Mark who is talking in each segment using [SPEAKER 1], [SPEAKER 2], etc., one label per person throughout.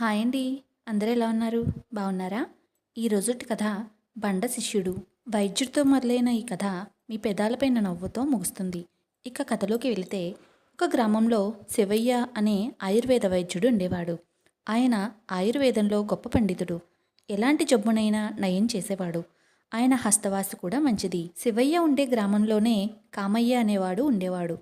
[SPEAKER 1] Hi అండి. అందరూ ఎలా ఉన్నారు? బాగున్నారా? ఈరోజుటి కథ బండ శిష్యుడు వైద్యుడితో మొదలైన ఈ కథ మీ పెదాలపైన నవ్వుతో ముగుస్తుంది. ఇక కథలోకి వెళితే ఒక గ్రామంలో శివయ్య అనే ఆయుర్వేద వైద్యుడు ఉండేవాడు. ఆయన ఆయుర్వేదంలో గొప్ప పండితుడు. ఎలాంటి జబ్బునైనా నయం చేసేవాడు. ఆయన హస్తవాసి కూడా మంచిది. శివయ్య ఉండే గ్రామంలోనే కామయ్య అనేవాడు ఉండేవాడు.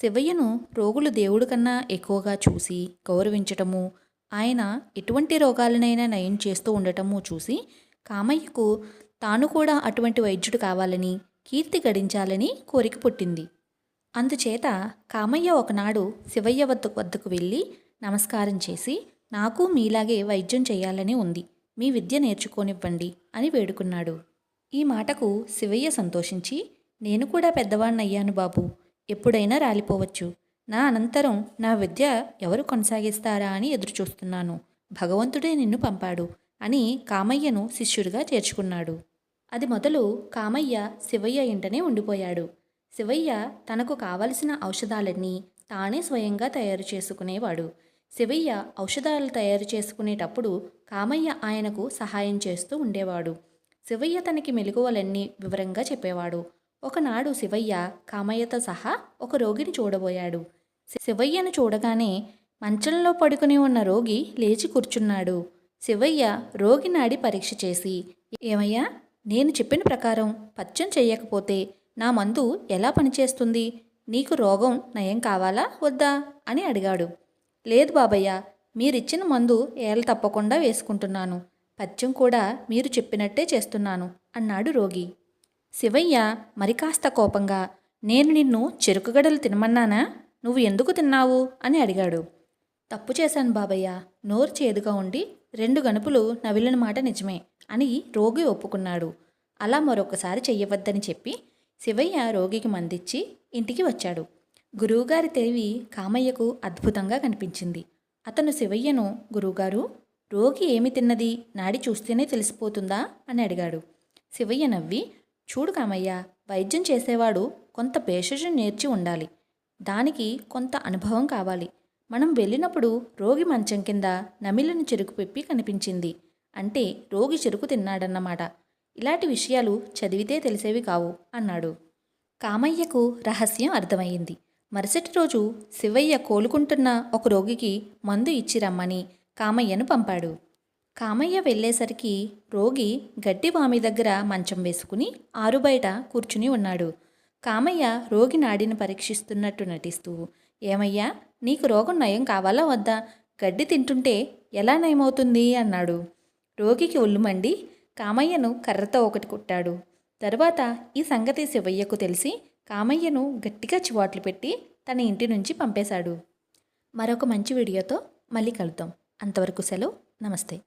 [SPEAKER 1] శివయ్యను రోగులు దేవుడు కన్నా ఎక్కువగా చూసి గౌరవించటము ఆయన ఎటువంటి రోగాలనైనా నయం చేస్తూ ఉండటము చూసి కామయ్యకు తాను కూడా అటువంటి వైద్యుడు కావాలని కీర్తి గడించాలని కోరిక పుట్టింది. అందుచేత కామయ్య ఒకనాడు శివయ్య వద్ద వద్దకు వెళ్ళి నమస్కారం చేసి నాకు మీలాగే వైద్యం చేయాలని ఉంది. మీ విద్య నేర్చుకోనివ్వండి అని వేడుకున్నాడు. ఈ మాటకు శివయ్య సంతోషించి నేను కూడా పెద్దవాణ్ణయ్యాను బాబు. ఎప్పుడైనా రాలిపోవచ్చు. నా అనంతరం నా విద్య ఎవరు కొనసాగిస్తారా అని ఎదురుచూస్తున్నాను. భగవంతుడే నిన్ను పంపాడు అని కామయ్యను శిష్యుడిగా చేర్చుకున్నాడు. అది మొదలు కామయ్య శివయ్య ఇంటనే ఉండిపోయాడు. శివయ్య తనకు కావలసిన ఔషధాలన్నీ తానే స్వయంగా తయారు చేసుకునేవాడు. శివయ్య ఔషధాలు తయారు చేసుకునేటప్పుడు కామయ్య ఆయనకు సహాయం చేస్తూ ఉండేవాడు. శివయ్య తనకి మెలకువలన్నీ వివరంగా చెప్పేవాడు. ఒకనాడు శివయ్య కామయ్యతో సహా ఒక రోగిని చూడబోయాడు. శివయ్యను చూడగానే మంచంలో పడుకుని ఉన్న రోగి లేచి కూర్చున్నాడు. శివయ్య రోగి నాడి పరీక్ష చేసి ఏమయ్యా నేను చెప్పిన ప్రకారం పత్యం చేయకపోతే నా మందు ఎలా పనిచేస్తుంది? నీకు రోగం నయం కావాలా? వద్దా? అని అడిగాడు. లేదు బాబయ్య మీరిచ్చిన మందు ఏల తప్పకుండా వేసుకుంటున్నాను. పత్యం కూడా మీరు చెప్పినట్టే చేస్తున్నాను అన్నాడు రోగి. శివయ్య మరి కాస్త కోపంగా నేను నిన్ను చెరుకుగడలు తినమన్నానా? నువ్వు ఎందుకు తిన్నావు? అని అడిగాడు. తప్పు చేశాను బాబయ్య. నోరు చేదుగా ఉండి రెండు గనుపులు నవిలిన మాట నిజమే అని రోగి ఒప్పుకున్నాడు. అలా మరొకసారి చెయ్యవద్దని చెప్పి శివయ్య రోగికి మందిచ్చి ఇంటికి వచ్చాడు. గురువుగారి తెలివి కామయ్యకు అద్భుతంగా కనిపించింది. అతను శివయ్యను గురువుగారు రోగి ఏమి తిన్నది? నాడి చూస్తేనే తెలిసిపోతుందా? అని అడిగాడు. శివయ్య నవ్వి చూడు కామయ్య వైద్యం చేసేవాడు కొంత భేషజం నేర్చి ఉండాలి. దానికి కొంత అనుభవం కావాలి. మనం వెళ్ళినప్పుడు రోగి మంచం కింద నమిలిన చెరుకు పెప్పి కనిపించింది. అంటే రోగి చెరుకు తిన్నాడన్నమాట. ఇలాంటి విషయాలు చదివితే తెలిసేవి కావు అన్నాడు. కామయ్యకు రహస్యం అర్థమయ్యింది. మరుసటి రోజు శివయ్య కోలుకుంటున్న ఒక రోగికి మందు ఇచ్చి రమ్మని కామయ్యను పంపాడు. కామయ్య వెళ్ళేసరికి రోగి గడ్డి వామి దగ్గర మంచం వేసుకుని ఆరుబయట కూర్చుని ఉన్నాడు. కామయ్య రోగి నాడిని పరీక్షిస్తున్నట్టు నటిస్తూ ఏమయ్యా నీకు రోగం నయం కావాలా వద్దా? గడ్డి తింటుంటే ఎలా నయమవుతుంది? అన్నాడు. రోగికి ఒళ్ళుమండి కామయ్యను కర్రతో ఒకటి కొట్టాడు. తర్వాత ఈ సంగతి శివయ్యకు తెలిసి కామయ్యను గట్టిగా చివాట్లు పెట్టి తన ఇంటి నుంచి పంపేశాడు. మరొక మంచి వీడియోతో మళ్ళీ కలుద్దాం. అంతవరకు సెలవు. నమస్తే.